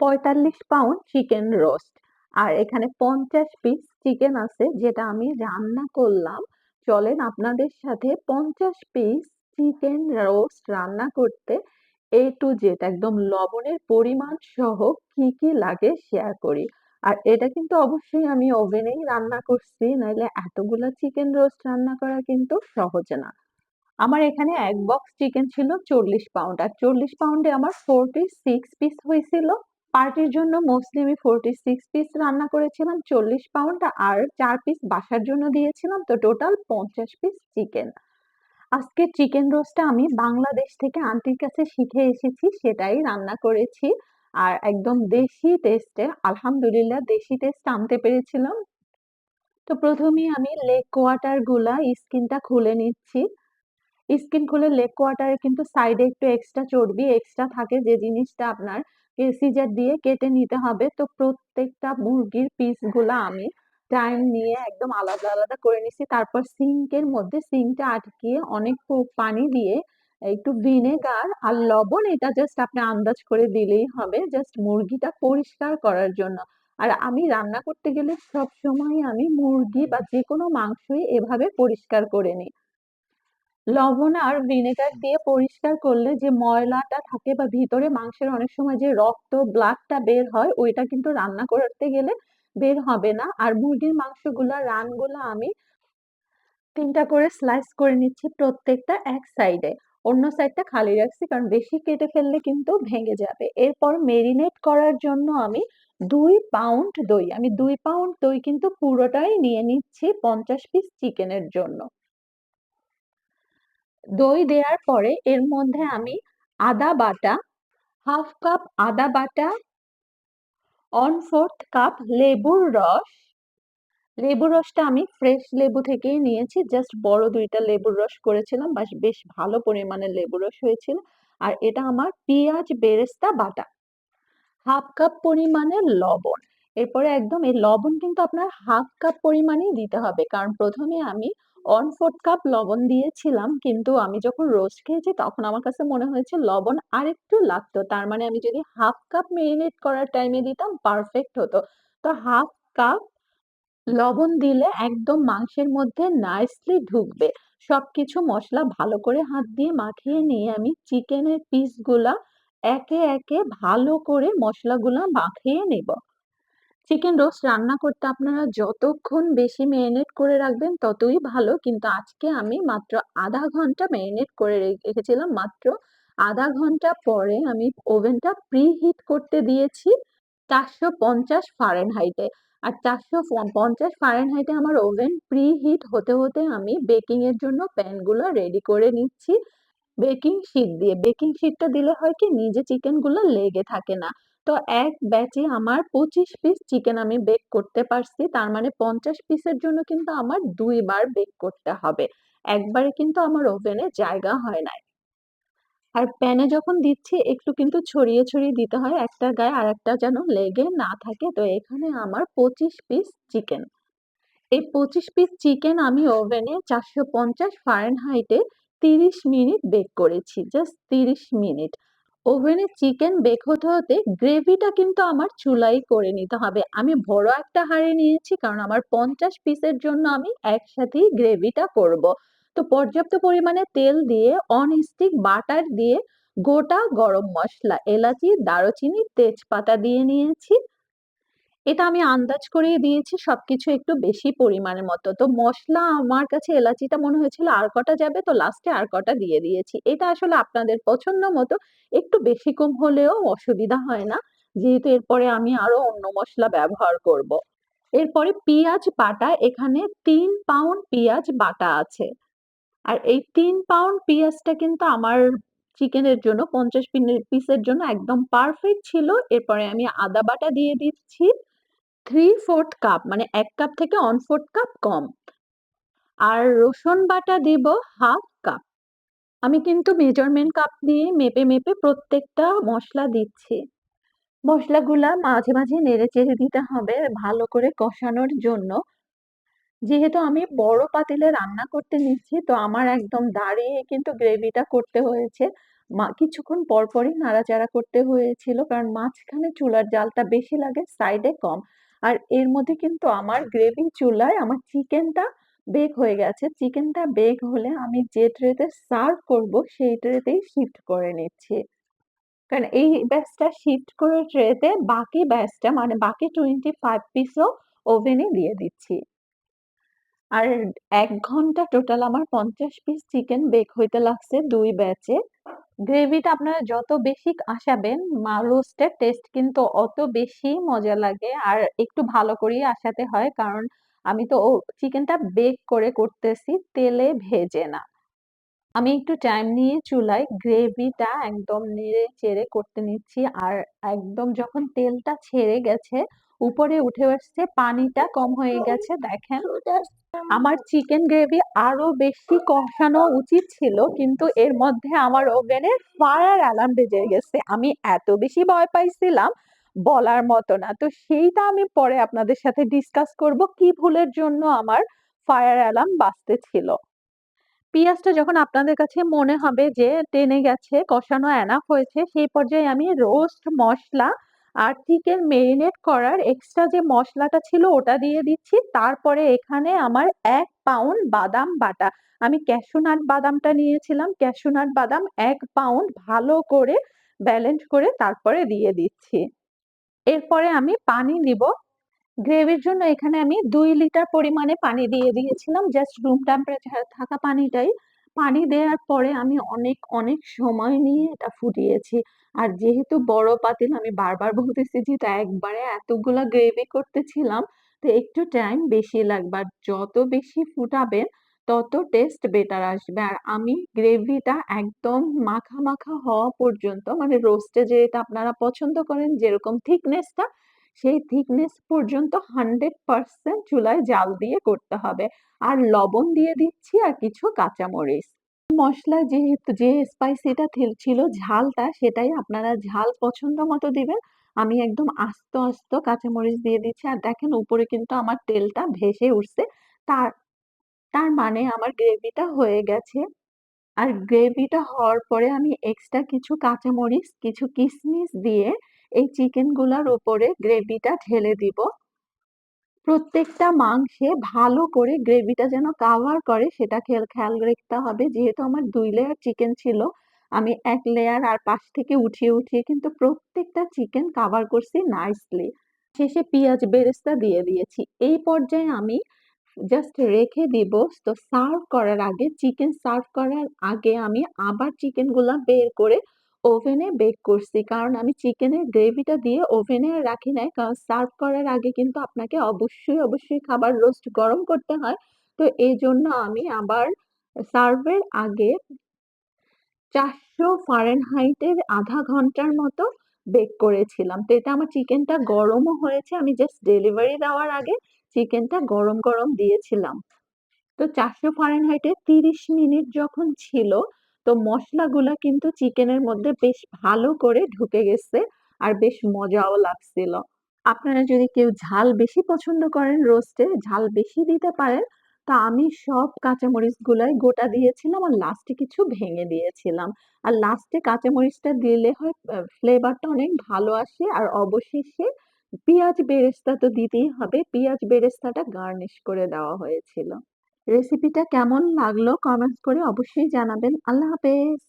৪৫ pound chicken roast. আর এখানে ৫০ piece chicken আছে যেটা আমি রান্না করলাম। চলেন আপনাদের সাথে ৫০ পিস চিকেন রোস্ট রান্না করতে এ টু Z একদম লবণের পরিমাণ সহ কি, কি লাগে শেয়ার করি। আর এটা কিন্তু অবশ্যই আমি ওভেনেই রান্না করছি। নাইলে এতগুলা চিকেন রোস্ট রান্না করা কিন্তু সহজ না। আমার এখানে এক বক্স চিকেন ছিল ৪০ পাউন্ড। আর ৪০ পাউন্ডে আমার 46 পিস হয়েছিল। পার্টির জন্য মোস্টলি আমি 46 পিস রান্না করেছিলাম ৪০ পাউন্ড, আর ৪ পিস বাসার জন্য দিয়েছিলাম। তো টোটাল ৫০ পিস চিকেন। আজকে চিকেন রোস্টটা আমি বাংলাদেশ থেকে আন্টির কাছে শিখে এসেছি, সেটাই রান্না করেছি। আর একদম দেশি টেস্টে, আলহামদুলিল্লাহ দেশি টেস্ট আনতে পেরেছিলাম। তো ১ম এই আমি লেগ কোয়ার্টারগুলা স্কিনটা খুলে নিচ্ছি। স্কিন খুলে লেগ কোয়ার্টারে কিন্তু সাইডে একটু এক্সট্রা চর্বি এক্সট্রা থাকে, যে জিনিসটা আপনার সিজার দিয়ে কেটে নিতে হবে। তো প্রত্যেকটা মুরগির পিসগুলা আমি টাইম নিয়ে একদম আলাদা, আলাদা করে নিছি। তারপর সিঙ্কের মধ্যে সিঙ্কটা আটকিয়ে অনেক পানি দিয়ে একটু ভিনেগার আর লবণ এটা জাস্ট আপনি আন্দাজ করে দিলেই হবে। জাস্ট মুরগিটা পরিষ্কার করার জন্য। আর আমি রান্না করতে গেলে সবসময় আমি মুরগি বা যে কোনো মাংসই এভাবে পরিষ্কার করে নিই। লবণ আর ভিনেগার দিয়ে পরিষ্কার করলে যে ময়লাটা থাকে বা ভিতরে মাংসের অনেক সময় যে রক্ত ব্লাডটা বের হয় ওইটা কিন্তু রান্না করতে গেলে বের হবে না। আর মুরগির মাংসগুলা রানগুলা আমি ৩ টা করে স্লাইস করে নিচ্ছি প্রত্যেকটা এক সাইডে। অন্য সাইডটা খালি রাখছি কারণ বেশি কেটে ফেললে কিন্তু ভেঙে যাবে। এরপর মেরিনেট করার জন্য আমি দুই পাউন্ড দই, আমি দুই পাউন্ড দই কিন্তু পুরোটাই নিয়ে নিচ্ছি ৫০ পিস চিকেনের জন্য। দই দেওয়ার পরে এর মধ্যে আমি আদা বাটা, হাফ কাপ আদা বাটা 1/4 কাপ লেবুর রস। লেবুর রসটা আমি ফ্রেশ লেবু থেকেই নিয়েছি। জাস্ট বড় দুইটা লেবুর রস করেছিলাম। বাস বেশ ভালো পরিমাণে লেবুর রস হয়েছিল। আর এটা আমার পেঁয়াজ বেরেস্তা বাটা। হাফ কাপ পরিমাণে লবণ। এরপরে একদম এই লবণ কিন্তু আপনার হাফ কাপ পরিমাণেই দিতে হবে। কারণ প্রথমে আমি 1/4 কাপ লবণ দিয়েছিলাম। কিন্তু আমি যখন রোস্ট খেয়েছি তখন আমার কাছে মনে হয়েছে লবণ আরেকটু লাগতো। তার মানে আমি যদি হাফ কাপ মেরিনেট করার টাইমে দিতাম পারফেক্ট হতো। তো হাফ কাপ লবণ দিলে একদম মাংসের মধ্যে নাইসলি ঢুকবে। সবকিছু মশলা ভালো করে হাত দিয়ে মাখিয়ে নিয়ে আমি চিকেনের পিসগুলা একে, একে ভালো করে মসলাগুলা মাখিয়ে নিব। চিকেন রোস্ট রান্না করতে আপনারা যতক্ষণ বেশি মেরিনেট করে রাখবেন ততই ভালো। কিন্তু আজকে আমি মাত্র আধা ঘণ্টা মেরিনেট করে রেখেছিলাম। মাত্র আধা ঘণ্টা পরে আমি ওভেনটা প্রিহিট করতে দিয়েছি ৪৫০ ফারেনহাইটে। আর ৪৫০ ফারেনহাইটে আমার ওভেন প্রিহিট হতে, হতে আমি বেকিং এর জন্য প্যানগুলা রেডি করে নিচ্ছি বেকিং শিট দিয়ে। বেকিং শিটটা দিলে হয় কি নিজে চিকেনগুলো লেগে থাকে না। তো এক ব্যাচে আমার ২৫ পিস চিকেন আমি বেক করতে পারছি। তার মানে ৫০ পিসের জন্য কিন্তু আমার ২ বার বেক করতে হবে। একবারে কিন্তু আমার ওভেনে জায়গা হয় নাই। আর প্যানে যখন দিচ্ছি একটু কিন্তু ছড়িয়ে, ছড়িয়ে দিতে হয়। একটা গায়ে আরেকটা যেন লেগে না থাকে। তো এখানে আমার ২৫ পিস চিকেন। এই ২৫ পিস চিকেন আমি ওভেনে ৪৫০ ফারেনহাইটে ৩০ মিনিট বেক করেছি। Just ৩০ minute. ওভেনে চিকেন বেক হতে, হতে গ্রেভিটা কিন্তু আমার চুলাই করে নিতে হবে। আমি বড় একটা হাঁড়ি নিয়েছি কারণ আমার ৫০ পিসের জন্য আমি একসাথেই গ্রেভিটা করব। তো পর্যাপ্ত পরিমাণে তেল দিয়ে অন স্টিক বাটার দিয়ে গোটা গরম মশলা এলাচি, দারুচিনি, তেজপাতা দিয়ে নিয়েছি। এটা আমি আন্দাজ করেই দিয়েছি, সবকিছু একটু বেশি পরিমাণের মতো। তো মশলা আমার কাছে এলাচিটা মনে হয়েছিল আর কটা যাবে, তো লাস্টে আর কটা দিয়ে দিয়েছি। এটা আসলে আপনাদের পছন্দ মতো, একটু বেশি কম হলেও অসুবিধা হয় না। যেহেতু এরপরে আমি আরও অন্য মশলা ব্যবহার করব। এরপরে পিঁয়াজ বাটা, এখানে তিন পাউন্ড পিঁয়াজ বাটা আছে। আর এই তিন পাউন্ড পিঁয়াজটা কিন্তু আমার চিকেনের জন্য, পঞ্চাশ পিসের জন্য একদম পারফেক্ট ছিল। এরপরে আমি আদা বাটা দিয়ে দিচ্ছি 3/4 কাপ মানে এক কাপ থেকে 1/4 কাপ কম। আর রসুন বাটা দিব হাফ কাপ। আমি কিন্তু মেজারমেন্ট কাপ দিয়ে মেপে, মেপে প্রত্যেকটা মশলা দিচ্ছি। মসলাগুলা মাঝে, মাঝে নেড়ে চেড়ে দিতে হবে ভালো করে কষানোর জন্য। যেহেতু আমি বড় পাতিলে রান্না করতে নিচ্ছি তো আমার একদম দাঁড়িয়ে কিন্তু গ্রেভিটা করতে হয়েছে। মা কিছুক্ষণ পরপরই নাড়াচাড়া করতে হয়েছিল। কারণ মাঝখানে চুলার জালটা বেশি লাগে, সাইডে কম। আর এর মধ্যে কিন্তু আমার গ্রেভি চুলায় আমার চিকেনটা বেক হয়ে গেছে। চিকেনটা বেক হলে আমি যে ট্রেতে সার্ভ করব সেই ট্রেতেই শিফট করে নিচ্ছি। কারণ এই ব্যাচটা শিফট করে ট্রেতে বাকি ব্যাচটা মানে বাকি 25 পিসও ওভেনে দিয়ে দিচ্ছি। আর এক ঘণ্টা টোটাল আমার ৫০ পিস চিকেন বেক হইতে লাগছে দুই ব্যাচে। গ্রেভিটা আপনারা যত বেশি আসাবেন, রোস্টের টেস্ট কিন্তু অত বেশি মজা লাগে। আর একটু ভালো করেই আসাতে হয়। কারণ আমি তো চিকেনটা বেক করে করতেছি, তেলে ভেজে না। আমি একটু টাইম নিয়ে চুলায় গ্রেভিটা একদম নেড়ে-চেড়ে করতে নিচ্ছি। আর একদম যখন তেলটা ছেড়ে গেছে, উপরে উঠে আসছে, পানিটা কম হয়ে গেছে দেখেন। আমার চিকেন গ্রেভি আরও বেশি কষানো উচিত ছিল। কিন্তু এর মধ্যে আমার ওভেনে ফায়ার অ্যালার্ম বেজে গেছে। আমি এত বেশি ভয় পাইছিলাম, বলার মতো না। তো সেইটা আমি পরে আপনাদের সাথে ডিসকাস করব কি ভুলের জন্য আমার ফায়ার অ্যালার্ম বাঁচতে বাজতেছিল। পিঁয়াজটা যখন আপনাদের কাছে মনে হবে যে টেনে গেছে, কষানো এনাফ হয়েছে, সেই পর্যায়ে আমি রোস্ট মসলা আর চিকেন মেরিনেট করার এক্সট্রা যে মশলাটা ছিল ওটা দিয়ে দিচ্ছি। তারপরে এখানে আমার এক পাউন্ড বাদাম বাটা। আমি ক্যাশু নাট বাদামটা নিয়েছিলাম। ক্যাশু নাট বাদাম এক পাউন্ড ভালো করে ব্যালেন্স করে তারপরে দিয়ে দিচ্ছি। এরপরে আমি পানি দিব। গ্রেভির জন্য এখানে আমি দুই লিটার পরিমাণে পানি দিয়ে দিয়েছিলাম। জাস্ট রুম টেম্পারেচার থাকা পানিটাই। পানি দেওয়ার পরে আমি অনেক, অনেক সময় নিয়ে এটা ফুটিয়েছি। আর যেহেতু বড় পাতিল আমি বারবার বলতেছি যেহেতু একবারে এতগুলা গ্রেভি করতেছিলাম, তো একটু টাইম বেশি লাগবে। আর যত বেশি ফুটাবেন তত টেস্ট বেটার আসবে। আর আমি গ্রেভিটা একদম মাখা, মাখা হওয়া পর্যন্ত মানে রোস্টে যেটা আপনারা পছন্দ করেন যেরকম থিকনেসটা, সেই থিকনেস পর্যন্ত 100% চুলায় জাল দিয়ে করতে হবে। আর লবণ দিয়ে দিচ্ছি আর কিছু কাঁচামরিচ। মশলা যেহেতু যে স্পাইসিটা ছিল ঝালটা সেটাই আপনারা ঝাল পছন্দ মতো দিবেন। আমি একদম আস্ত, আস্ত কাঁচামরিচ দিয়ে দিচ্ছি। আর দেখেন উপরে কিন্তু আমার তেলটা ভেসে উঠছে। তার তার মানে আমার গ্রেভিটা হয়ে গেছে। আর গ্রেভিটা হওয়ার পরে আমি এক্সট্রা কিছু কাঁচামরিচ, কিছু কিশমিশ দিয়ে এই চিকেনগুলার উপরে গ্রেভিটা ঢেলে দিব। প্রত্যেকটা মাংসে ভালো করে গ্রেভিটা যেন কাভার করে সেটা খেল খেয়াল রাখতে হবে। যেহেতু আমার দুই লেয়ার চিকেন ছিল, আমি এক লেয়ার আর পাশ থেকে উঠিয়ে, উঠিয়ে কিন্তু প্রত্যেকটা চিকেন কাভার করছি নাইসলি। শেষে পিঁয়াজ বেরেস্তা দিয়ে দিয়েছি। এই পর্যায়ে আমি জাস্ট রেখে দিব। তো সার্ভ করার আগে চিকেন সার্ভ করার আগে আমি আবার চিকেনগুলা বের করে ওভেনে বেক করছি। কারণ আমি চিকেনের গ্রেভিটা দিয়ে ওভেনে রাখি নাই। কারণ সার্ভ করার আগে কিন্তু আপনাকে অবশ্যই, অবশ্যই খাবার রোস্ট গরম করতে হয়। তো এই জন্য আমি আবার সার্ভের আগে ৪০০ ফারেনহাইটের আধা ঘণ্টার মতো বেক করেছিলাম। তো এতে আমার চিকেনটা গরমও হয়েছে। আমি জাস্ট ডেলিভারি দেওয়ার আগে চিকেনটা গরম, গরম দিয়েছিলাম। তো ৪০০ ফারেনহাইটে ৩০ মিনিট যখন ছিল, তো মসলাগুলা কিন্তু চিকেনের মধ্যে বেশ ভালো করে ঢুকে গেছে। আর বেশ মজাও লাগছিল। আপনারা যদি কেউ ঝাল বেশি পছন্দ করেন রোস্টে, ঝাল বেশি দিতে পারেন। তা আমি সব কাঁচামরিচগুলাই গোটা দিয়েছিলাম আর লাস্টে কিছু ভেঙে দিয়েছিলাম। আর লাস্টে কাঁচামরিচটা দিলে হয় ফ্লেভারটা অনেক ভালো আসে। আর অবশেষে পেঁয়াজ বেরেস্তা তো দিতেই হবে। পেঁয়াজ বেরেস্তাটা গার্নিশ করে দেওয়া হয়েছিল। রেসিপিটা কেমন লাগল কমেন্টস করে অবশ্যই জানাবেন। আল্লাহ হাফেজ।